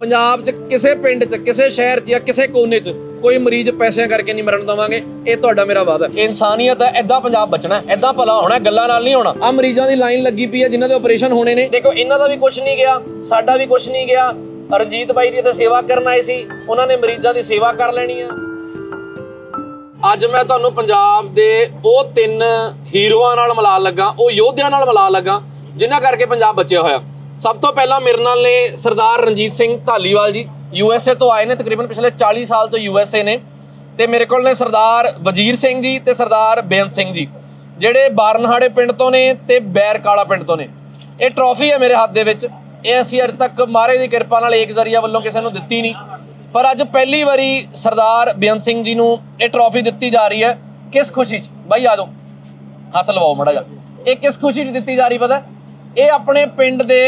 ਪੰਜਾਬ 'ਚ ਕਿਸੇ ਪਿੰਡ 'ਚ ਕਿਸੇ ਸ਼ਹਿਰ 'ਚ ਜਾਂ ਕਿਸੇ ਕੋਨੇ 'ਚ ਕੋਈ ਮਰੀਜ਼ ਪੈਸਿਆਂ ਕਰਕੇ ਨਹੀਂ ਮਰਨ ਦਵਾਂਗੇ ਇਹ ਤੁਹਾਡਾ ਮੇਰਾ ਵਾਅਦਾ ਹੈ। ਇਨਸਾਨੀਅਤ ਹੈ ਐਦਾਂ ਪੰਜਾਬ ਬਚਣਾ ਹੈ, ਐਦਾਂ ਭਲਾ ਹੋਣਾ ਗੱਲਾਂ ਨਾਲ ਨਹੀਂ ਹੋਣਾ। ਆ ਮਰੀਜ਼ਾਂ ਦੀ ਲਾਈਨ ਲੱਗੀ ਪਈ ਹੈ ਜਿਨ੍ਹਾਂ ਦੇ ਆਪਰੇਸ਼ਨ ਹੋਣੇ ਨੇ। ਦੇਖੋ ਇਹਨਾਂ ਦਾ ਵੀ ਕੁਝ ਨਹੀਂ ਗਿਆ ਸਾਡਾ ਵੀ ਕੁਝ ਨਹੀਂ ਗਿਆ। ਰਣਜੀਤ ਬਾਈ ਜੀ ਇੱਥੇ ਸੇਵਾ ਕਰਨ ਆਏ ਸੀ ਉਹਨਾਂ ਨੇ ਮਰੀਜ਼ਾਂ ਦੀ ਸੇਵਾ ਕਰ ਲੈਣੀ ਆ। ਅੱਜ ਮੈਂ ਤੁਹਾਨੂੰ ਪੰਜਾਬ ਦੇ ਉਹ ਤਿੰਨ ਹੀਰੋਆਂ ਨਾਲ ਮਿਲਾ ਲੱਗਾ ਉਹ ਯੋਧਿਆਂ ਨਾਲ ਮਿਲਾ ਲੱਗਾ ਜਿਨ੍ਹਾਂ ਕਰਕੇ ਪੰਜਾਬ ਬਚਿਆ ਹੋਇਆ। ਸਭ ਤੋਂ ਪਹਿਲਾਂ ਮੇਰੇ ਨਾਲ ਨੇ ਸਰਦਾਰ ਰਣਜੀਤ ਸਿੰਘ ਢਾਲੀਵਾਲ ਜੀ ਯੂ ਐਸ ਏ ਤੋਂ ਆਏ ਨੇ, ਤਕਰੀਬਨ ਪਿਛਲੇ 40 ਸਾਲ ਤੋਂ ਯੂ ਐਸ ਏ ਨੇ। ਤੇ ਮੇਰੇ ਕੋਲ ਨੇ ਸਰਦਾਰ ਵਜੀਰ ਸਿੰਘ ਜੀ ਤੇ ਸਰਦਾਰ ਬੇਅੰਤ ਸਿੰਘ ਜੀ, ਜਿਹੜੇ ਬਾਰਨਹਾੜੇ ਪਿੰਡ ਤੋਂ ਨੇ ਤੇ ਬੈਰਕਾਲਾ ਪਿੰਡ ਤੋਂ ਨੇ। ਇਹ ਟਰੋਫੀ ਹੈ ਮੇਰੇ ਹੱਥ ਦੇ ਵਿੱਚ। ਇਹ ਅਸੀਂ ਅੱਜ ਤੱਕ ਮਹਾਰਾਜ ਦੀ ਕਿਰਪਾ ਨਾਲ ਏਕ ਜ਼ਰੀਆ ਵੱਲੋਂ ਕਿਸੇ ਨੂੰ ਦਿੱਤੀ ਨਹੀਂ। ਪਰ ਅੱਜ ਪਹਿਲੀ ਵਾਰੀ ਸਰਦਾਰ ਬੇਅੰਤ ਸਿੰਘ ਜੀ ਨੂੰ ਇਹ ਟਰੋਫੀ ਦਿੱਤੀ ਜਾ ਰਹੀ ਹੈ। ਕਿਸ ਖੁਸ਼ੀ 'ਚ? ਬਾਈ ਆ ਜਾਓ। ਹੱਥ ਲਵਾਓ ਮੜਾ ਜਾ ਇਹ ਕਿਸ ਖੁਸ਼ੀ 'ਚ ਦਿੱਤੀ ਜਾ ਰਹੀ ਪਤਾ ਇਹ ਆਪਣੇ ਪਿੰਡ ਦੇ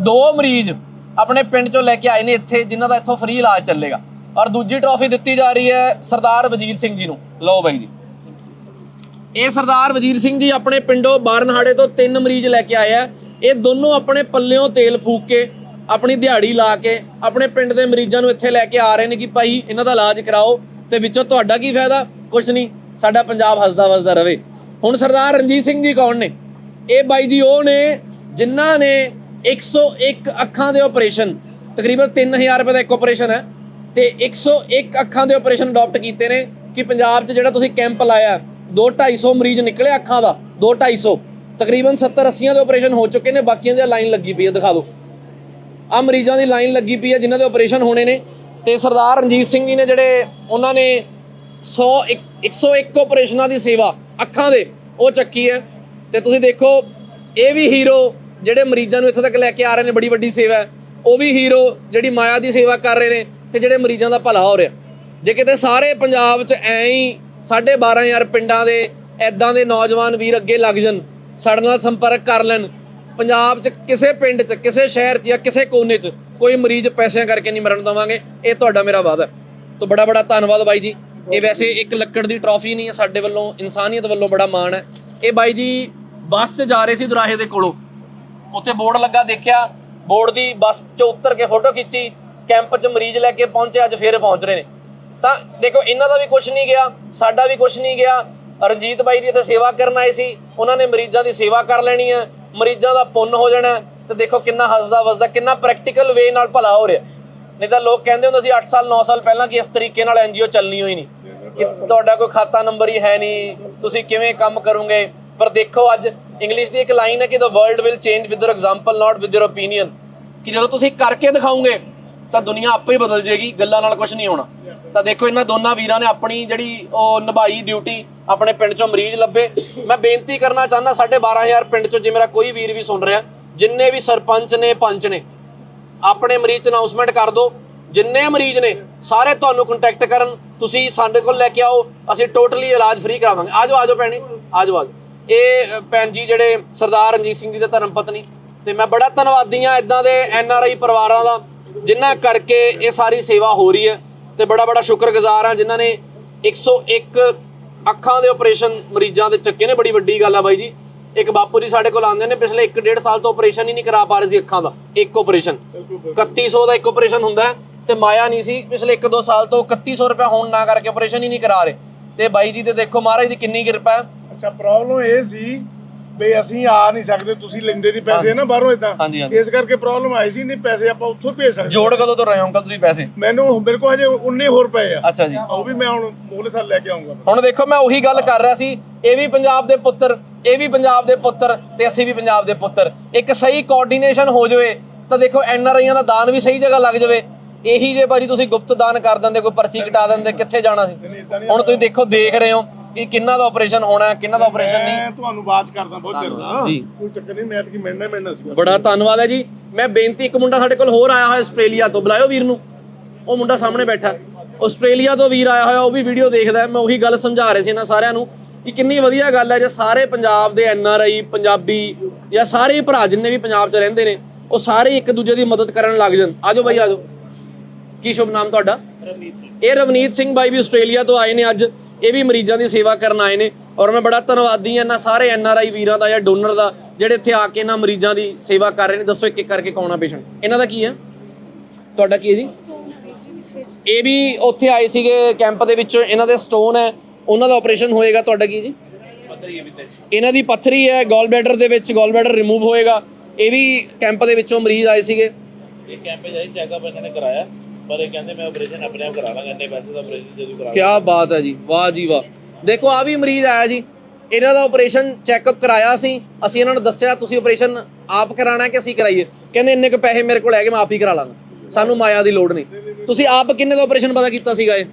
ਦੋ ਮਰੀਜ਼ ਆਪਣੇ ਪਿੰਡ 'ਚੋਂ ਲੈ ਕੇ ਆਏ ਨੇ ਇੱਥੇ, ਜਿਨ੍ਹਾਂ ਦਾ ਇੱਥੋਂ ਫ੍ਰੀ ਇਲਾਜ ਚੱਲੇਗਾ। ਔਰ ਦੂਜੀ ਟਰੋਫੀ ਦਿੱਤੀ ਜਾ ਰਹੀ ਹੈ ਸਰਦਾਰ ਵਜੀਰ ਸਿੰਘ ਜੀ ਨੂੰ। ਲਓ ਬਾਈ ਜੀ। ਇਹ ਸਰਦਾਰ ਵਜੀਰ ਸਿੰਘ ਜੀ ਆਪਣੇ ਪਿੰਡੋਂ ਬਾਰਨਹਾੜੇ ਤੋਂ ਤਿੰਨ ਮਰੀਜ਼ ਲੈ ਕੇ ਆਏ ਆ। ਇਹ ਦੋਨੋਂ ਆਪਣੇ ਪੱਲਿਓਂ ਤੇਲ ਫੂਕ ਕੇ, ਆਪਣੀ ਦਿਹਾੜੀ ਲਾ ਕੇ, ਆਪਣੇ ਪਿੰਡ ਦੇ ਮਰੀਜ਼ਾਂ ਨੂੰ ਇੱਥੇ ਲੈ ਕੇ ਆ ਰਹੇ ਨੇ ਕਿ ਭਾਈ ਇਹਨਾਂ ਦਾ ਇਲਾਜ ਕਰਾਓ ਤੇ ਵਿੱਚੋਂ ਤੁਹਾਡਾ ਕੀ ਫਾਇਦਾ? ਕੁਝ ਨਹੀਂ, ਸਾਡਾ ਪੰਜਾਬ ਹੱਸਦਾ ਵਸਦਾ ਰਵੇ ਹੁਣ ਸਰਦਾਰ ਰਣਜੀਤ ਸਿੰਘ ਜੀ ਕੌਣ ਨੇ? ਇਹ ਬਾਈ ਜੀ ਉਹ ਨੇ ਜਿਨ੍ਹਾਂ ਨੇ 101 ਅੱਖਾਂ ਦੇ ਆਪਰੇਸ਼ਨ ਤਕਰੀਬਨ 3000 ਰੁਪਏ ਦਾ ਇੱਕ ਆਪਰੇਸ਼ਨ ਹੈ ਤੇ 101 ਅੱਖਾਂ ਦੇ ਆਪਰੇਸ਼ਨ ਅਡਾਪਟ ਕੀਤੇ ਨੇ ਕਿ ਪੰਜਾਬ 'ਚ ਜਿਹੜਾ ਤੁਸੀਂ ਕੈਂਪ ਲਾਇਆ 2 250 ਮਰੀਜ਼ ਨਿਕਲੇ ਅੱਖਾਂ ਦਾ 2 250 ਤਕਰੀਬਨ 70 80 ਦੇ ਆਪਰੇਸ਼ਨ ਹੋ ਚੁੱਕੇ ਨੇ, ਬਾਕੀਆਂ ਦੀ ਲਾਈਨ ਲੱਗੀ ਪਈ ਹੈ, ਦਿਖਾ ਦਿਓ। ਆ ਮਰੀਜ਼ਾਂ ਦੀ ਲਾਈਨ ਲੱਗੀ ਪਈ ਹੈ, ਜਿਨ੍ਹਾਂ ਦੇ ਆਪਰੇਸ਼ਨ ਹੋਣੇ ਨੇ ਤੇ ਸਰਦਾਰ ਰਣਜੀਤ ਸਿੰਘ ਜੀ ਨੇ ਜਿਹੜੇ ਉਹਨਾਂ ਨੇ 100 ਇੱਕ- 101 ਆਪਰੇਸ਼ਨਾਂ ਦੀ ਸੇਵਾ ਅੱਖਾਂ ਦੇ, ਉਹ ਚੱਕੀ ਹੈ। ਤੇ ਤੁਸੀਂ ਦੇਖੋ ਇਹ ਵੀ ਹੀਰੋ ਜਿਹੜੇ ਮਰੀਜ਼ਾਂ ਨੂੰ ਇੱਥੇ ਤੱਕ ਲੈ ਕੇ ਆ ਰਹੇ ਨੇ, ਬੜੀ ਵੱਡੀ ਸੇਵਾ ਉਹ ਵੀ ਹੀਰੋ ਜਿਹੜੀ ਮਾਇਆ ਦੀ ਸੇਵਾ ਕਰ ਰਹੇ ਨੇ ਤੇ ਜਿਹੜੇ ਮਰੀਜ਼ਾਂ ਦਾ ਭਲਾ ਹੋ ਰਿਹਾ। ਜੇ ਕਿਤੇ ਸਾਰੇ ਪੰਜਾਬ 'ਚ ਐਂ ਹੀ 12500 ਪਿੰਡਾਂ ਦੇ ਐਦਾਂ ਦੇ ਨੌਜਵਾਨ ਵੀਰ ਅੱਗੇ ਲੱਗ ਜਾਣ, ਸਾਡੇ ਨਾਲ ਸੰਪਰਕ ਕਰ ਲੈਣ, ਪੰਜਾਬ 'ਚ ਕਿਸੇ ਪਿੰਡ 'ਚ, ਕਿਸੇ ਸ਼ਹਿਰ 'ਚ ਜਾਂ ਕਿਸੇ ਕੋਨੇ 'ਚ ਕੋਈ ਮਰੀਜ਼ ਪੈਸਿਆਂ ਕਰਕੇ ਨਹੀਂ ਮਰਨ ਦਵਾਂਗੇ, ਇਹ ਤੁਹਾਡਾ ਮੇਰਾ ਵਾਅਦਾ ਹੈ। ਬੜਾ ਬੜਾ ਧੰਨਵਾਦ ਬਾਈ ਜੀ। ਇਹ ਵੈਸੇ ਇੱਕ ਲੱਕੜ ਦੀ ਟਰੋਫੀ ਨਹੀਂ ਹੈ, ਸਾਡੇ ਵੱਲੋਂ ਇਨਸਾਨੀਅਤ ਵੱਲੋਂ ਬੜਾ ਮਾਣ ਹੈ। ਇਹ ਬਾਈ ਜੀ ਬੱਸ 'ਚ ਜਾ ਰਹੇ ਸੀ ਦੁਰਾਹੇ ਦੇ ਕੋਲੋਂ। ਉੱਥੇ ਬੋਰਡ ਲੱਗਾ ਦੇਖਿਆ ਬੋਰਡ ਦੀ ਬੱਸ 'ਚੋਂ ਉਤਰ ਕੇ ਫੋਟੋ ਖਿੱਚੀ ਕੈਂਪ 'ਚ ਮਰੀਜ਼ ਲੈ ਕੇ ਪਹੁੰਚੇ ਅੱਜ ਫੇਰ ਪਹੁੰਚ ਰਹੇ ਨੇ। ਤਾਂ ਦੇਖੋ ਇਹਨਾਂ ਦਾ ਵੀ ਕੁਝ ਨਹੀਂ ਗਿਆ ਸਾਡਾ ਵੀ ਕੁਝ ਨਹੀਂ ਗਿਆ। ਰਣਜੀਤ ਬਾਈ ਜੀ ਇੱਥੇ ਸੇਵਾ ਕਰਨ ਆਏ ਸੀ ਉਹਨਾਂ ਨੇ ਮਰੀਜ਼ਾਂ ਦੀ ਸੇਵਾ ਕਰ ਲੈਣੀ ਹੈ ਮਰੀਜ਼ਾਂ ਦਾ ਪੁੰਨ ਹੋ ਜਾਣਾ। ਤੇ ਦੇਖੋ ਕਿੰਨਾ ਹੱਸਦਾ ਵਸਦਾ ਕਿੰਨਾ ਪ੍ਰੈਕਟੀਕਲ ਵੇ ਨਾਲ ਭਲਾ ਹੋ ਰਿਹਾ। ਨਹੀਂ ਤਾਂ ਲੋਕ ਕਹਿੰਦੇ ਹੁੰਦੇ ਸੀ 8 ਸਾਲ 9 ਸਾਲ ਪਹਿਲਾਂ ਕਿ ਇਸ ਤਰੀਕੇ ਨਾਲ ਐਨਜੀਓ ਚੱਲਣੀ ਹੋਈ ਨਹੀਂ। ਕਿ ਤੁਹਾਡਾ ਕੋਈ ਖਾਤਾ ਨੰਬਰ ਹੀ ਹੈ ਨਹੀਂ ਤੁਸੀਂ ਕਿਵੇਂ ਕੰਮ ਕਰੋਗੇ? ਪਰ ਦੇਖੋ ਅੱਜ ਇੰਗਲਿਸ਼ ਦੀ ਇੱਕ ਲਾਈਨ ਹੈ ਕਿ the world will change with your example, not with your opinion. ਕਿ ਜਦੋਂ ਤੁਸੀਂ ਕਰਕੇ ਦਿਖਾਓਗੇ, ਤਾਂ ਦੁਨੀਆ ਆਪੇ ਹੀ ਬਦਲ ਜਾਏਗੀ, ਗੱਲਾਂ ਨਾਲ ਕੁਝ ਨਹੀਂ ਹੋਣਾ। ਤਾਂ ਦੇਖੋ ਇਹਨਾਂ ਦੋਨਾਂ ਵੀਰਾਂ ਨੇ ਆਪਣੀ ਜਿਹੜੀ ਉਹ ਨਿਭਾਈ ਡਿਊਟੀ ਆਪਣੇ ਪਿੰਡ ਚੋਂ ਮਰੀਜ਼ ਲੱਭੇ। ਮੈਂ ਬੇਨਤੀ ਕਰਨਾ ਚਾਹੁੰਦਾ 12500 ਪਿੰਡ ਚੋਂ, ਜੇ ਮੇਰਾ ਕੋਈ ਵੀਰ ਵੀ ਸੁਣ ਰਿਹਾ, ਜਿੰਨੇ ਵੀ ਸਰਪੰਚ ਨੇ, ਪੰਚ ਨੇ, ਆਪਣੇ ਮਰੀਜ਼ ਅਨਾਉਂਸਮੈਂਟ ਕਰ ਦਿਓ। ਜਿੰਨੇ ਮਰੀਜ਼ ਨੇ, ਸਾਰੇ ਤੁਹਾਨੂੰ ਕੰਟੈਕਟ ਕਰਨ। ਤੁਸੀਂ ਸਾਡੇ ਕੋਲ ਲੈ ਕੇ ਆਓ, ਅਸੀਂ ਟੋਟਲੀ ਇਲਾਜ ਫ੍ਰੀ ਕਰਾਵਾਂਗੇ। ਆਜੋ ਆਜੋ ਭੈਣੇ ਆਜੋ ਆਜੋ ਇਹ ਅ, ਭੈਣ ਜੀ ਜਿਹੜੇ ਸਰਦਾਰ ਰਣਜੀਤ ਸਿੰਘ ਜੀ ਦੇ ਧਰਮ ਪਤਨੀ ਤੇ ਮੈਂ ਬੜਾ ਧੰਨਵਾਦੀ ਆ ਇਦਾਂ ਦੇ ਐਨ ਆਰ ਆਈ ਪਰਿਵਾਰਾਂ ਦਾ ਜਿਨ੍ਹਾਂ ਕਰਕੇ ਇਹ ਸਾਰੀ ਸੇਵਾ ਹੋ ਰਹੀ ਹੈ ਤੇ ਬੜਾ ਬੜਾ ਸ਼ੁਕਰਗੁਜ਼ਾਰ ਆ ਜਿਨ੍ਹਾਂ ਨੇ 101 ਅੱਖਾਂ ਦੇ ਆਪਰੇਸ਼ਨ ਮਰੀਜ਼ਾਂ ਦੇ ਚੱਕੇ ਨੇ ਬੜੀ ਵੱਡੀ ਗੱਲ ਆ ਬਾਈ ਜੀ। ਇੱਕ ਬਾਪੂ ਜੀ ਸਾਡੇ ਕੋਲ ਆਉਂਦੇ ਨੇ ਪਿਛਲੇ 1.5 ਸਾਲ ਤੋਂ ਆਪਰੇਸ਼ਨ ਹੀ ਨਹੀਂ ਕਰਾ ਪਾ ਰਹੇ ਸੀ ਅੱਖਾਂ ਦਾ ਇੱਕ ਆਪਰੇਸ਼ਨ 3100 ਦਾ ਇੱਕ ਆਪਰੇਸ਼ਨ ਹੁੰਦਾ ਤੇ ਮਾਇਆ ਨਹੀਂ ਸੀ ਪਿਛਲੇ 1-2 ਸਾਲ ਤੋਂ 3100 ਰੁਪਏ ਹੋਣ ਨਾ ਕਰਕੇ ਆਪਰੇਸ਼ਨ ਹੀ ਨਹੀਂ ਕਰਾ ਰਹੇ। ਤੇ ਬਾਈ ਜੀ ਤੇ ਦੇਖੋ ਮਹਾਰਾਜ ਦੀ ਕਿੰਨੀ ਕਿਰਪਾ ਹੈ ਅੱਛਾ ਪ੍ਰੋਬਲਮ ਇਹ ਸੀ ਵੀ ਅਸੀਂ ਆ ਨਹੀਂ ਸਕਦੇ ਤੁਸੀਂ ਲੈਂਦੇ ਨਹੀਂ ਪੈਸੇ ਨਾ ਬਾਹਰੋਂ ਇਦਾਂ ਹਾਂਜੀ, ਹਾਂਜੀ। ਇਸ ਕਰਕੇ ਪ੍ਰੋਬਲਮ ਆਈ ਸੀ ਨਹੀਂ ਪੈਸੇ ਆਪਾਂ ਉੱਥੋਂ ਭੇਜ ਸਕਦੇ। ਜੋੜ ਕਦੋਂ ਤੋਂ ਰਹੇ ਹੋ ਅੰਕਲ ਤੁਸੀਂ ਪੈਸੇ? ਮੈਨੂੰ ਮੇਰੇ ਕੋਲ ਹਜੇ 19 ਹੋਰ ਪਏ ਆ। ਅੱਛਾ ਜੀ। ਉਹ ਵੀ ਮੈਂ ਹੁਣ ਮੋਲੇ ਸਾਲ ਲੈ ਕੇ ਆਉਂਗਾ ਹੁਣ ਦੇਖੋ ਮੈਂ ਉਹੀ ਗੱਲ ਕਰ ਰਿਹਾ ਸੀ ਇਹ ਵੀ ਪੰਜਾਬ ਦੇ ਪੁੱਤਰ ਇਹ ਵੀ ਪੰਜਾਬ ਦੇ ਪੁੱਤਰ ਤੇ ਅਸੀਂ ਵੀ ਪੰਜਾਬ ਦੇ ਪੁੱਤਰ। ਇੱਕ ਸਹੀ ਕੋਆਰਡੀਨੇਸ਼ਨ ਹੋ ਜਾਵੇ ਤਾਂ ਦੇਖੋ ਐਨ ਆਰ ਆਈਆਂ ਦਾ ਦਾਨ ਵੀ ਸਹੀ ਜਗ੍ਹਾ ਲੱਗ ਜਾਵੇ। ਇਹੀ ਜੇ ਬਾਜੀ ਤੁਸੀਂ ਗੁਪਤ ਦਾਨ ਕਰ ਦਿੰਦੇ ਕੋਈ ਪਰਚੀ ਕਟਾ ਦਿੰਦੇ ਕਿੱਥੇ ਜਾਣਾ ਸੀ? ਹੁਣ ਤੁਸੀਂ ਦੇਖੋ ਦੇਖ ਰਹੇ ਹੋ। ਕਿ ਕਿੰਨਾ ਦਾ ਆਪਰੇਸ਼ਨ ਹੋਣਾ ਹੈ ਕਿੰਨਾ ਦਾ ਆਪਰੇਸ਼ਨ ਨਹੀਂ? ਮੈਂ ਤੁਹਾਨੂੰ ਬਾਤ ਕਰਦਾ ਬਹੁਤ ਚਿਰ ਜੀ। ਕੋਈ ਚੱਕਰ ਨਹੀਂ ਮੈਂ ਤਾਂ ਕੀ ਮਿਲਣਾ ਹੀ ਮਿਲਣਾ ਸੀ ਬੜਾ ਧੰਨਵਾਦ ਹੈ ਜੀ। ਮੈਂ ਬੇਨਤੀ ਇੱਕ ਮੁੰਡਾ ਸਾਡੇ ਕੋਲ ਹੋਰ ਆਇਆ ਹੋਇਆ ਆਸਟ੍ਰੇਲੀਆ ਤੋਂ ਬੁਲਾਇਓ ਵੀਰ ਨੂੰ। ਉਹ ਮੁੰਡਾ ਸਾਹਮਣੇ ਬੈਠਾ। ਆਸਟ੍ਰੇਲੀਆ ਤੋਂ ਵੀਰ ਆਇਆ ਹੋਇਆ ਉਹ ਵੀ ਵੀਡੀਓ ਦੇਖਦਾ ਹੈ। ਮੈਂ ਉਹੀ ਗੱਲ ਸਮਝਾ ਰਿਹਾ ਸੀ ਇਹਨਾਂ ਸਾਰਿਆਂ ਨੂੰ ਕਿ ਕਿੰਨੀ ਵਧੀਆ ਗੱਲ ਹੈ ਜੇ ਸਾਰੇ ਪੰਜਾਬ ਦੇ ਐਨ ਆਰ ਆਈ ਪੰਜਾਬੀ ਜਾਂ ਸਾਰੇ ਹੀ ਭਰਾ ਜਿੰਨੇ ਵੀ ਪੰਜਾਬ 'ਚ ਰਹਿੰਦੇ ਨੇ ਉਹ ਸਾਰੇ ਇੱਕ ਦੂਜੇ ਦੀ ਮਦਦ ਕਰਨ ਲੱਗ ਜਾਣ। ਆਜੋ ਬਾਈ ਆਜੋ। ਕੀ ਸ਼ੁਭ ਨਾਮ ਤੁਹਾਡਾ? ਰਵਨੀਤ ਸਿੰਘ। ਇਹ ਰਵਨੀਤ ਸਿੰਘ ਬਾਈ ਵੀ ਆਸਟ੍ਰੇਲੀਆ ਤੋਂ ਆਏ ਨੇ ਅੱਜ। ਇਹ ਵੀ ਮਰੀਜ਼ਾਂ ਦੀ ਸੇਵਾ ਕਰਨ ਆਏ ਨੇ ਔਰ ਮੈਂ ਬੜਾ ਧੰਨਵਾਦੀ ਹਾਂ ਇਹਨਾਂ ਸਾਰੇ ਐਨ ਆਰ ਆਈ ਵੀਰਾਂ ਦਾ ਜਾਂ ਡੋਨਰ ਦਾ ਜਿਹੜੇ ਇੱਥੇ ਆ ਕੇ ਇਹਨਾਂ ਮਰੀਜ਼ਾਂ ਦੀ ਸੇਵਾ ਕਰ ਰਹੇ ਨੇ। ਦੱਸੋ ਇੱਕ ਇੱਕ ਕਰਕੇ ਕੌਣਾ ਪੇਸ਼ੈਂਟ ਇਹਨਾਂ ਦਾ ਕੀ ਹੈ? ਤੁਹਾਡਾ ਕੀ ਹੈ ਜੀ? ਇਹ ਵੀ ਉੱਥੇ ਆਏ ਸੀਗੇ ਕੈਂਪ ਦੇ ਵਿੱਚ ਇਹਨਾਂ ਦੇ ਸਟੋਨ ਹੈ। ਉਹਨਾਂ ਦਾ ਆਪਰੇਸ਼ਨ ਹੋਏਗਾ। ਤੁਹਾਡਾ ਕੀ ਜੀ? ਇਹਨਾਂ ਦੀ ਪੱਥਰੀ ਹੈ ਗੋਲ ਬਲੈਡਰ ਦੇ ਵਿੱਚ ਗੋਲ ਬਲੈਡਰ ਰਿਮੂਵ ਹੋਏਗਾ। ਇਹ ਵੀ ਕੈਂਪ ਦੇ ਵਿੱਚੋਂ ਮਰੀਜ਼ ਆਏ ਸੀਗੇ। ਇਹ ਕੈਂਪ ਜਾਈ ਚੈੱਕਅਪ ਇਹਨਾਂ ਨੇ ਕਰਾਇਆ। ਪਰ ਇਹ ਕਹਿੰਦੇ ਮੈਂ ਆਪਰੇਸ਼ਨ ਆਪਣੇ ਆਪ ਕਰਾ ਲਾਂਗਾ ਇੰਨੇ ਪੈਸੇ ਦਾ ਆਪਰੇਸ਼ਨ ਜਦੋਂ ਕਰਾ ਕੀ ਬਾਤ ਹੈ ਜੀ ਵਾਹ ਜੀ ਵਾਹ। ਦੇਖੋ ਆ ਵੀ ਮਰੀਜ਼ ਆਇਆ ਜੀ। ਇਹਨਾਂ ਦਾ ਆਪਰੇਸ਼ਨ ਚੈੱਕਅਪ ਕਰਾਇਆ ਸੀ। ਅਸੀਂ ਇਹਨਾਂ ਨੂੰ ਦੱਸਿਆ ਤੁਸੀਂ ਆਪਰੇਸ਼ਨ ਆਪ ਕਰਾਣਾ ਕਿ ਅਸੀਂ ਕਰਾਈਏ? ਕਹਿੰਦੇ ਇੰਨੇ ਕੁ ਪੈਸੇ ਮੇਰੇ ਕੋਲ ਹੈਗੇ ਮੈਂ ਆਪ ਹੀ ਕਰਾ ਲਾਂਗਾ। ਸਾਨੂੰ ਮਾਇਆ ਦੀ ਲੋੜ ਨਹੀਂ। ਤੁਸੀਂ ਆਪ ਕਿੰਨੇ ਦਾ ਆਪਰੇਸ਼ਨ ਪਤਾ ਕੀਤਾ ਸੀਗਾ ਇਹ?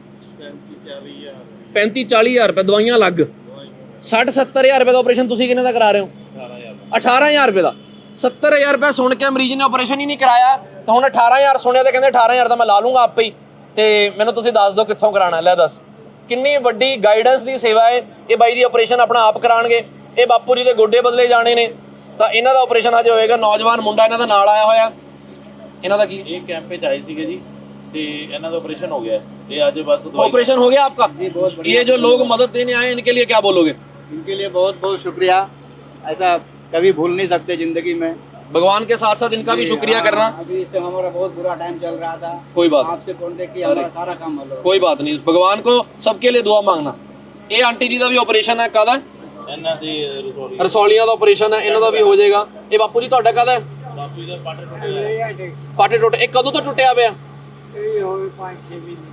35 40000 ਰੁਪਏ। ਦਵਾਈਆਂ ਲੱਗ 60 70000 ਰੁਪਏ ਦਾ ਆਪਰੇਸ਼ਨ ਤੁਸੀਂ ਕਿੰਨੇ ਦਾ ਕਰਾ ਰਹੇ ਹੋ? 18000 ਰੁਪਏ। ਦਾ। 70000 ਰੁਪਏ ਸੁਣ ਕੇ ਮਰੀਜ਼ ਨੇ ਆਪਰੇਸ਼ਨ ਹੀ ਨਹੀਂ ਕਰਾਇਆ। ਤਾਂ ਹੁਣ 18000 ਸੁਣਿਆ ਤੇ ਕਹਿੰਦੇ 18000 ਤਾਂ ਮੈਂ ਲਾ ਲੂੰਗਾ ਆਪੇ ਹੀ ਤੇ ਮੈਨੂੰ ਤੁਸੀਂ ਦੱਸ ਦਿਓ ਕਿੱਥੋਂ ਕਰਾਣਾ ਲੈ ਦੱਸ ਕਿੰਨੀ ਵੱਡੀ ਗਾਈਡੈਂਸ ਦੀ ਸੇਵਾ ਹੈ ਇਹ ਬਾਈ ਜੀ ਆਪਰੇਸ਼ਨ ਆਪਣਾ ਆਪ ਕਰਾਣਗੇ ਇਹ ਬਾਪੂ ਜੀ ਦੇ ਗੋਡੇ ਬਦਲੇ ਜਾਣੇ ਨੇ ਤਾਂ ਇਹਨਾਂ ਦਾ ਆਪਰੇਸ਼ਨ ਅੱਜ ਹੋਏਗਾ ਨੌਜਵਾਨ ਮੁੰਡਾ ਇਹਨਾਂ ਦਾ ਨਾਲ ਆਇਆ ਹੋਇਆ ਇਹਨਾਂ ਦਾ ਕੀ ਇਹ ਕੈਂਪ ਵਿੱਚ ਆਏ ਸੀਗੇ ਜੀ ਤੇ ਇਹਨਾਂ ਦਾ ਆਪਰੇਸ਼ਨ ਹੋ ਗਿਆ ਤੇ ਅੱਜ ਬਸ ਦਵਾਈ ऑपरेशन हो गया आपका ये जो लोग मदद देने आए हैं इनके लिए क्या बोलोगे इनके लिए बहुत बहुत शुक्रिया ऐसा कभी भूल नहीं सकते जिंदगी में भगवान के साथ साथ इनका भी शुक्रिया करना अभी इस टाइम हमारा बहुत बुरा टाइम चल रहा था कोई बात आपसे कॉन्टेक्ट किया हमारा सारा काम हल हो कोई बात नहीं भगवान को सबके लिए दुआ मांगना ਇਹ ਆਂਟੀ ਜੀ ਦਾ ਵੀ ਆਪਰੇਸ਼ਨ ਹੈ ਕਾਦਾ ਇਹਨਾਂ ਦੀ ਰਸੋਲੀ ਰਸੌਲੀਆਂ ਦਾ ਆਪਰੇਸ਼ਨ ਹੈ ਇਹਨਾਂ ਦਾ ਵੀ ਹੋ ਜਾਏਗਾ ਇਹ ਬਾਪੂ ਜੀ ਤੁਹਾਡਾ ਕਾਦਾ ਬਾਪੂ ਜੀ ਦਾ ਪਾਟੇ ਟੁੱਟੇ ਹੋਏ ਪਾਟੇ ਟੁੱਟ ਇਹ ਕਦੋਂ ਤੋਂ ਟੁੱਟਿਆ ਪਿਆ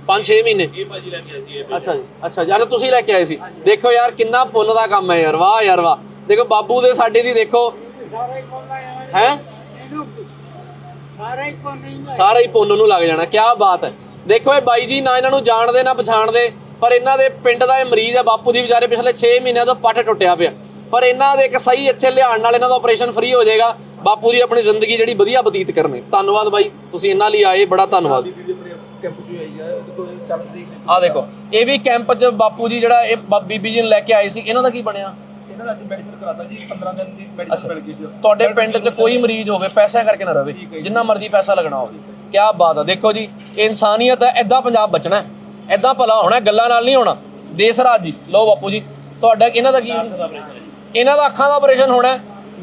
5-6 ਮਹੀਨੇ ਇਹ ਭਾਜੀ ਲੈ ਕੇ ਆਏ ਸੀ ਇਹ ਅੱਛਾ ਜੀ ਅੱਛਾ ਜੀ ਅੱਜ ਤੁਸੀਂ ਲੈ ਕੇ ਆਏ ਸੀ ਦੇਖੋ ਯਾਰ ਕਿੰਨਾ ਪੁੰਨ ਦਾ ਕੰਮ ਹੈ ਯਾਰ ਵਾਹ ਯਾਰ ਵਾਹ ਦੇਖੋ ਬਾਬੂ ਦੇ ਸਾਡੇ ਦੀ ਦੇਖੋ ਹੈ? ਸਾਰਾ ਹੀ ਪੁੰਨ ਨੂੰ ਲੱਗ ਜਾਣਾ ਕੀ ਬਾਤ ਹੈ। ਦੇਖੋ ਇਹ ਬਾਈ ਜੀ ਨਾ ਇਹਨਾਂ ਨੂੰ ਜਾਣਦੇ ਨਾ ਪਛਾਣਦੇ ਪਰ ਇਹਨਾਂ ਦੇ ਪਿੰਡ ਦਾ ਇਹ ਮਰੀਜ਼ ਹੈ ਬਾਪੂ ਦੀ ਵਿਚਾਰੇ ਪਿਛਲੇ 6 ਮਹੀਨਿਆਂ ਤੋਂ ਪੱਟ ਟੁੱਟਿਆ ਪਿਆ। ਪਰ ਇਹਨਾਂ ਦੇ ਇੱਕ ਸਹੀ ਇੱਥੇ ਲਿਆਉਣ ਨਾਲ ਇਹਨਾਂ ਦਾ ਆਪਰੇਸ਼ਨ ਫ੍ਰੀ ਹੋ ਜਾਏਗਾ। ਬਾਪੂ ਦੀ ਆਪਣੀ ਜ਼ਿੰਦਗੀ ਜਿਹੜੀ ਵਧੀਆ ਬਤੀਤ ਕਰਨੀ ਧੰਨਵਾਦ ਬਾਈ ਤੁਸੀਂ ਇਹਨਾਂ ਲਈ ਆਏ ਬੜਾ ਧੰਨਵਾਦ। ਆ ਦੇਖੋ ਇਹ ਵੀ ਕੈਂਪ 'ਚ ਬਾਪੂ ਜੀ ਜਿਹੜਾ ਇਹ ਬੀਬੀ ਜੀ ਨੂੰ ਲੈ ਕੇ ਆਏ ਸੀ ਇਹਨਾਂ ਦਾ ਕੀ ਬਣਿਆ? ਤੁਹਾਡੇ ਪਿੰਡ 'ਚ ਕੋਈ ਮਰੀਜ਼ ਹੋਵੇ ਪੈਸਾ ਕਰਕੇ ਨਾ ਰਵੇ। ਜਿੰਨਾ ਮਰਜ਼ੀ ਪੈਸਾ ਲੱਗਣਾ ਹੋਵੇ। ਕੀ ਬਾਤ ਆ। ਦੇਖੋ ਜੀ ਇਨਸਾਨੀਅਤ ਹੈ ਐਦਾਂ ਪੰਜਾਬ ਬਚਣਾ ਹੈ। ਐਦਾਂ ਭਲਾ ਹੋਣਾ ਗੱਲਾਂ ਨਾਲ ਨਹੀਂ ਹੋਣਾ। ਦੇਸ ਰਾਜ ਜੀ ਲਓ ਬਾਪੂ ਜੀ ਤੁਹਾਡਾ ਇਹਨਾਂ ਦਾ ਕੀ ਇਹਨਾਂ ਦਾ ਅੱਖਾਂ ਦਾ ਆਪਰੇਸ਼ਨ ਹੋਣਾ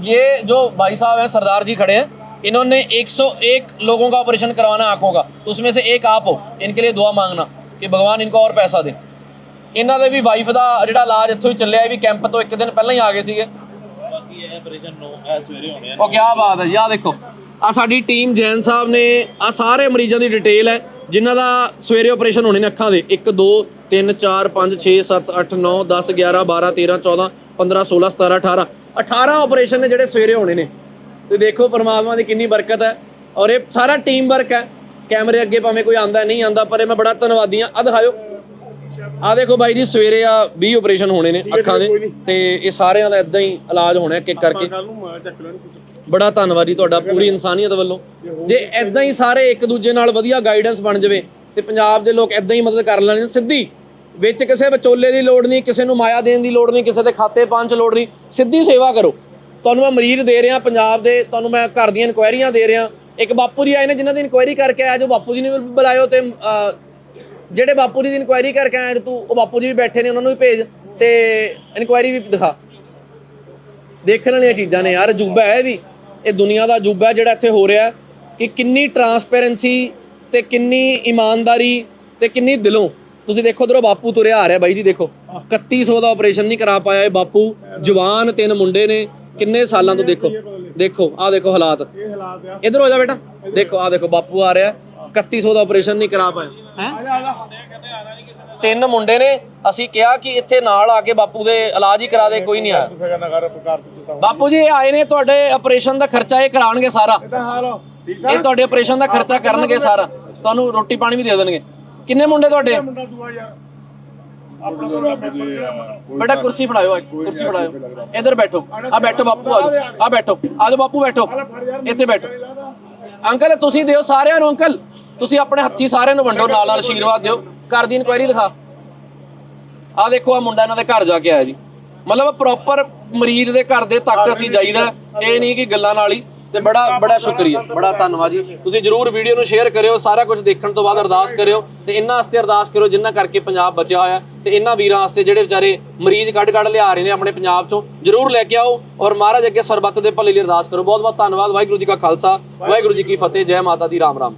ਇਹ ਜੋ ਭਾਈ ਸਾਹਿਬ ਹੈ ਸਰਦਾਰ ਜੀ ਖੜੇ ਹੈ इन्होंने 101 लोगों का ऑपरेशन करवाना आंखों का तो उसमें ਆਪ ਹੋ। आप ਕੇ ਲਈ ਦੁਆ ਮੰਗਣਾ ਕਿ ਭਗਵਾਨ भगवान इनको और पैसा दें ਇਹਨਾਂ ਦੇ ਵੀ ਵਾਈਫ ਦਾ ਜਿਹੜਾ ਇਲਾਜ ਇੱਥੋਂ ਹੀ ਚੱਲਿਆ, ਇਹ ਵੀ ਕੈਂਪ ਤੋਂ ਇੱਕ ਦਿਨ ਪਹਿਲਾਂ ਹੀ ਆ ਗਏ ਸੀਗੇ। ਬਾਕੀ ਇਹ ਆਪਰੇਸ਼ਨ ਨੂੰ ਇਹ ਸਵੇਰੇ ਹੋਣੇ ਆ ਉਹ ਕੀ ਬਾਤ ਹੈ ਜੀ ਦੇਖੋ ਆ ਸਾਡੀ ਟੀਮ ਜੈਨ ਸਾਹਿਬ ਨੇ ਆ ਸਾਰੇ ਮਰੀਜ਼ਾਂ ਦੀ ਡਿਟੇਲ ਹੈ, ਜਿਨ੍ਹਾਂ ਦਾ ਸਵੇਰੇ ਆਪਰੇਸ਼ਨ ਹੋਣੇ ਨੇ ਅੱਖਾਂ ਦੇ। 1 2 3 4 5 6 7 8 9 10 11 12 13 14 15 16 17 18 18 ਆਪਰੇਸ਼ਨ ਨੇ ਜਿਹੜੇ ਸਵੇਰੇ ਹੋਣੇ ਨੇ। ਤੇ ਦੇਖੋ ਪਰਮਾਤਮਾ ਦੀ ਕਿੰਨੀ ਬਰਕਤ ਹੈ। ਔਰ ਇਹ ਸਾਰਾ ਟੀਮ ਵਰਕ ਹੈ। ਕੈਮਰੇ ਅੱਗੇ ਭਾਵੇਂ ਕੋਈ ਆਂਦਾ, ਨਹੀਂ ਆਂਦਾ, ਪਰ ਇਹ ਮੈਂ ਬੜਾ ਧੰਨਵਾਦੀ ਆ ਆ ਦਿਖਾਓ ਆ ਦੇਖੋ ਬਾਈ ਜੀ ਸਵੇਰੇ ਆ 20 ਆਪਰੇਸ਼ਨ ਹੋਣੇ ਨੇ ਅੱਖਾਂ ਦੇ ਤੇ ਇਹ ਸਾਰਿਆਂ ਦਾ ਇਦਾਂ ਹੀ ਇਲਾਜ ਹੋਣਾ ਇੱਕ ਇੱਕ ਕਰਕੇ। ਬੜਾ ਧੰਨਵਾਦੀ ਤੁਹਾਡਾ ਪੂਰੀ ਇਨਸਾਨੀਅਤ ਵੱਲੋਂ। ਜੇ ਐਦਾਂ ਹੀ ਸਾਰੇ ਇੱਕ ਦੂਜੇ ਨਾਲ ਵਧੀਆ ਗਾਈਡੈਂਸ ਬਣ ਜਾਵੇ ਤੇ ਪੰਜਾਬ ਦੇ ਲੋਕ ਐਦਾਂ ਹੀ ਮਦਦ ਕਰ ਲੈਣ ਸਿੱਧੀ। ਵਿੱਚ ਕਿਸੇ ਵਿਚੋਲੇ ਦੀ ਲੋੜ ਨਹੀਂ ਕਿਸੇ ਨੂੰ ਮਾਇਆ ਦੇਣ ਦੀ ਲੋੜ ਨਹੀਂ ਕਿਸੇ ਦੇ ਖਾਤੇ ਪਾਉਣ 'ਚ ਲੋੜ ਨਹੀਂ ਸਿੱਧੀ ਸੇਵਾ ਕਰੋ। ਤੁਹਾਨੂੰ ਮੈਂ ਮਰੀਜ਼ ਦੇ ਰਿਹਾ ਪੰਜਾਬ ਦੇ ਤੁਹਾਨੂੰ ਮੈਂ ਘਰ ਦੀਆਂ ਇਨਕੁਆਇਰੀਆਂ ਦੇ ਰਿਹਾ। ਇੱਕ ਬਾਪੂ ਜੀ ਆਏ ਨੇ ਜਿਨ੍ਹਾਂ ਦੀ ਇਨਕੁਆਇਰੀ ਕਰਕੇ ਆਇਆ ਜੋ ਬਾਪੂ ਜੀ ਨੇ ਬੁਲਾਇਓ ਤੇ ਜਿਹੜੇ ਬਾਪੂ ਜੀ ਦੀ ਇਨਕੁਆਇਰੀ ਕਰਕੇ ਆਏ ਨੇ ਤੂੰ ਉਹ ਬਾਪੂ ਜੀ ਵੀ ਬੈਠੇ ਨੇ ਉਹਨਾਂ ਨੂੰ ਵੀ ਭੇਜ ਤੇ ਇਨਕੁਆਇਰੀ ਵੀ ਦਿਖਾ। ਦੇਖਣ ਵਾਲੀਆਂ ਚੀਜ਼ਾਂ ਨੇ ਯਾਰ ਅਜੂਬਾ ਹੈ ਵੀ। ਇਹ ਦੁਨੀਆ ਦਾ ਅਜੂਬਾ ਹੈ ਜਿਹੜਾ ਇੱਥੇ ਹੋ ਰਿਹਾ ਕਿ ਕਿੰਨੀ ਟਰਾਂਸਪੇਰੈਂਸੀ ਤੇ ਕਿੰਨੀ ਇਮਾਨਦਾਰੀ ਤੇ ਕਿੰਨੀ ਦਿਲੋਂ। ਤੁਸੀਂ ਦੇਖੋ ਉਧਰੋਂ ਬਾਪੂ ਤੁਰਿਆ ਆ ਰਿਹਾ ਬਾਈ ਜੀ ਦੇਖੋ। 3100 ਦਾ ਆਪਰੇਸ਼ਨ ਨਹੀਂ ਕਰਾ ਪਾਇਆ ਇਹ ਬਾਪੂ। ਜਵਾਨ ਤਿੰਨ ਮੁੰਡੇ ਨੇ ਕਿੰਨੇ ਸਾਲਾਂ ਤੋਂ ਦੇਖੋ। ਦੇਖੋ ਆਹ ਦੇਖੋ ਹਾਲਾਤ। ਇਹ ਹਾਲਾਤ ਆ। ਇਧਰ ਹੋ ਜਾ ਬੇਟਾ। ਦੇਖੋ ਆਹ ਦੇਖੋ ਬਾਪੂ ਆ ਰਿਹਾ। 3100 ਦਾ ਆਪਰੇਸ਼ਨ ਨਹੀਂ ਕਰਾ ਪਾਇਆ ਹੈ? ਤਿੰਨ ਮੁੰਡੇ ਨੇ ਅਸੀਂ ਕਿਹਾ ਕਿ ਇੱਥੇ ਨਾਲ ਆ ਕੇ ਬਾਪੂ ਦੇ ਇਲਾਜ ਹੀ ਕਰਾ ਦੇ ਕੋਈ ਨਹੀਂ ਆਇਆ। ਬਾਪੂ ਜੀ ਇਹ ਆਏ ਨੇ ਤੁਹਾਡੇ ਆਪਰੇਸ਼ਨ ਦਾ ਖਰਚਾ ਇਹ ਕਰਾਣਗੇ ਸਾਰਾ। ਇਹ ਤੁਹਾਡੇ ਆਪਰੇਸ਼ਨ ਦਾ ਖਰਚਾ ਕਰਨਗੇ ਸਾਰਾ। ਤੁਹਾਨੂੰ ਰੋਟੀ ਪਾਣੀ ਵੀ ਦੇ ਦੇਣਗੇ। ਕਿੰਨੇ ਮੁੰਡੇ ਤੁਹਾਡੇ? ਬੇਟਾ ਕੁਰਸੀ ਫੜਾਇਓ ਇੱਕ ਕੁਰਸੀ ਫੜਾਇਓ। ਇੱਧਰ ਬੈਠੋ। ਆ ਬੈਠੋ ਬਾਪੂ ਆ ਜਾਓ। ਆ ਬੈਠੋ। ਆ ਜਾਓ ਬਾਪੂ ਬੈਠੋ। ਇੱਥੇ ਬੈਠੋ। ਅੰਕਲ ਤੁਸੀਂ ਦਿਓ ਸਾਰਿਆਂ ਨੂੰ ਅੰਕਲ। ਤੁਸੀਂ ਆਪਣੇ ਹੱਥੀ ਸਾਰਿਆਂ ਨੂੰ ਵੰਡੋ ਨਾਲ ਨਾਲ ਆਸ਼ੀਰਵਾਦ ਦਿਓ। ਘਰ ਦੀ ਇਨਕੁਆਇਰੀ ਦਿਖਾ। ਆ ਦੇਖੋ ਆ ਮੁੰਡਾ ਇਹਨਾਂ ਦੇ ਘਰ ਜਾ ਕੇ ਆਇਆ ਜੀ। ਮਤਲਬ ਪ੍ਰੋਪਰ ਮਰੀਜ਼ ਦੇ ਘਰ ਦੇ ਤੱਕ ਅਸੀਂ ਜਾਈਦਾ। ਇਹ ਨਹੀਂ ਕਿ ਗੱਲਾਂ ਨਾਲ ਹੀ। ਤੇ ਬੜਾ ਬੜਾ ਸ਼ੁਕਰੀਆ। ਬੜਾ ਧੰਨਵਾਦ ਜੀ। ਤੁਸੀਂ ਜਰੂਰ ਵੀਡੀਓ ਨੂੰ ਸ਼ੇਅਰ ਕਰਿਓ, ਸਾਰਾ ਕੁਝ ਦੇਖਣ ਤੋਂ ਬਾਅਦ ਅਰਦਾਸ ਕਰਿਓ ਤੇ ਇਹਨਾਂ ਵਾਸਤੇ ਅਰਦਾਸ ਕਰਿਓ ਜਿਨ੍ਹਾਂ ਕਰਕੇ ਪੰਜਾਬ ਬਚਿਆ ਹੋਇਆ ਤੇ ਇਹਨਾਂ ਵੀਰਾਂ ਵਾਸਤੇ ਜਿਹੜੇ ਵਿਚਾਰੇ ਮਰੀਜ਼ ਕੱਢ ਕੱਢ ਲਿਆ ਰਹੇ ਨੇ ਆਪਣੇ ਪੰਜਾਬ ਚੋਂ, ਜਰੂਰ ਲੈ ਕੇ ਆਓ ਔਰ ਮਹਾਰਾਜ ਅੱਗੇ ਸਰਬੱਤ ਦੇ ਭਲੇ ਲਈ ਅਰਦਾਸ ਕਰੋ। ਬਹੁਤ ਬਹੁਤ ਧੰਨਵਾਦ। ਵਾਹਿਗੁਰੂ ਜੀ ਕਾ ਖਾਲਸਾ, ਵਾਹਿਗੁਰੂ ਜੀ ਕੀ ਫਤਿਹ। ਜੈ ਮਾਤਾ ਦੀ। ਰਾਮ ਰਾਮ।